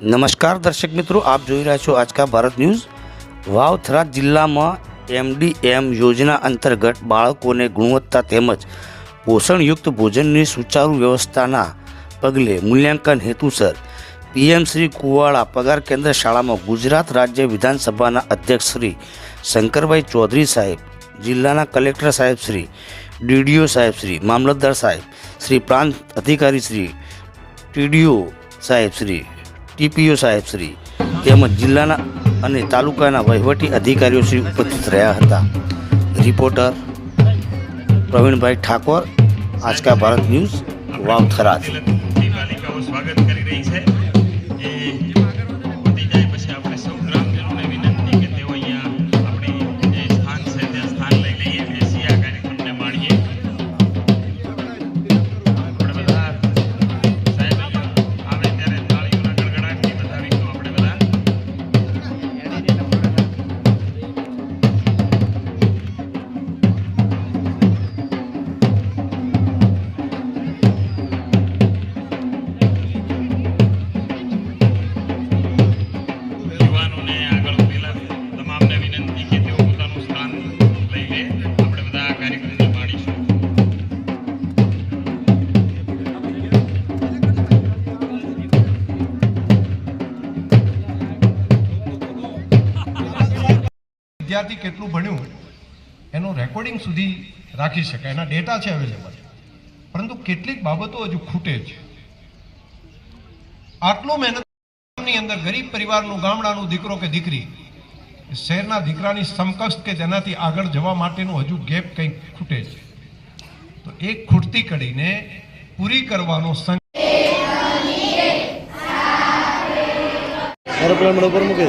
નમસ્કાર દર્શક મિત્રો, આપ જોઈ રહ્યા છો આજકા ભારત ન્યૂઝ. વાવ થરાદ જિલ્લામાં એમડીએમ યોજના અંતર્ગત બાળકોને ગુણવત્તા તેમજ પોષણયુક્ત ભોજનની સુચારુ વ્યવસ્થાના પગલે મૂલ્યાંકન હેતુસર પીએમ શ્રી કુવાળા પગાર કેન્દ્ર શાળામાં ગુજરાત રાજ્ય વિધાનસભાના અધ્યક્ષ શ્રી શંકરભાઈ ચૌધરી સાહેબ, જિલ્લાના કલેક્ટર સાહેબ શ્રી, ડીડીઓ સાહેબ શ્રી, મામલતદાર સાહેબ, શ્રી પ્રાંત અધિકારી શ્રી, ટીડીઓ સાહેબ શ્રી ટીપીઓ સાહેબ શ્રી, તેમજ જિલ્લાના અને તાલુકાના વહીવટી અધિકારીઓ શ્રી ઉપસ્થિત રહ્યા હતા. Reporter Pravinbhai Thakor Aajka Bharat news, વાવથરા. સ્વાગત કરી વિદ્યાર્થી કેટલું ભણ્યું એનું રેકોર્ડિંગ સુધી રાખી શકાય, એના ડેટા છે અવેલેબલ પરંતુ કેટલીક બાબતો હજુ ખૂટે છે. આટલું મહેનતની અંદર ગરીબ પરિવારનું, ગામડાનું દીકરો કે દીકરી શહેરના દીકરાની સમકક્ષ કે તેનાથી આગળ જવા માટેનું હજુ ગેપ કંઈક ખૂટે છે. તો એક ખૂટતી કડીને પૂરી કરવાનો દે.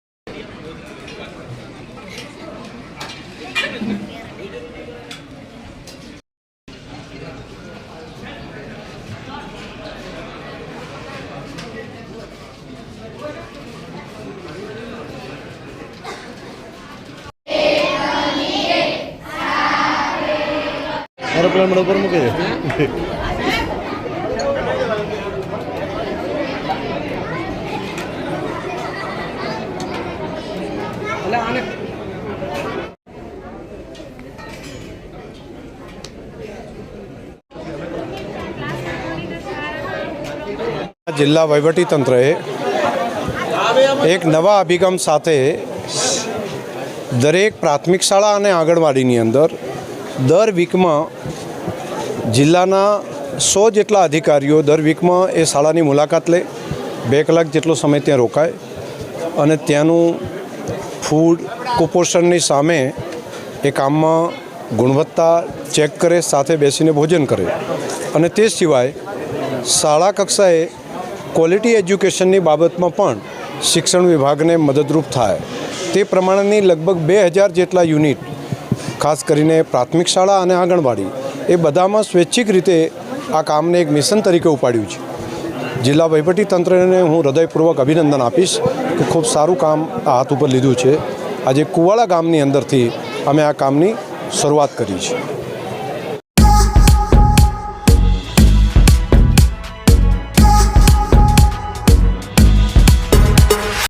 એરોપ્લેન ઉપર મૂકી દે. જિલ્લા વહીવટી તંત્રએ એક નવા અભિગમ સાથે દરેક પ્રાથમિક શાળા અને આંગણવાડીની અંદર દર વીકમાં જિલ્લાના સો જેટલા અધિકારીઓ દર વીકમાં એ શાળાની મુલાકાત લે. બે કલાક જેટલો સમય ત્યાં રોકાય અને ત્યાંનું ફૂડ કુપોષણની સામે એ કામમાં ગુણવત્તા ચેક કરે, સાથે બેસીને ભોજન કરે. અને તે સિવાય શાળા કક્ષાએ ક્વોલિટી એજ્યુકેશનની બાબતમાં પણ શિક્ષણ વિભાગને મદદરૂપ થાય. તે પ્રમાણેની લગભગ બે હજાર જેટલા યુનિટ ખાસ કરીને પ્રાથમિક શાળા અને આંગણવાડી, એ બધામાં સ્વૈચ્છિક રીતે આ કામને એક મિશન તરીકે ઉપાડ્યું છે. જિલ્લા તંત્રને હું હૃદયપૂર્વક અભિનંદન આપીશ કે ખૂબ સારું કામ આ હાથ ઉપર લીધું છે. આજે કુવાળા ગામની અંદરથી અમે આ કામની શરૂઆત કરી છે.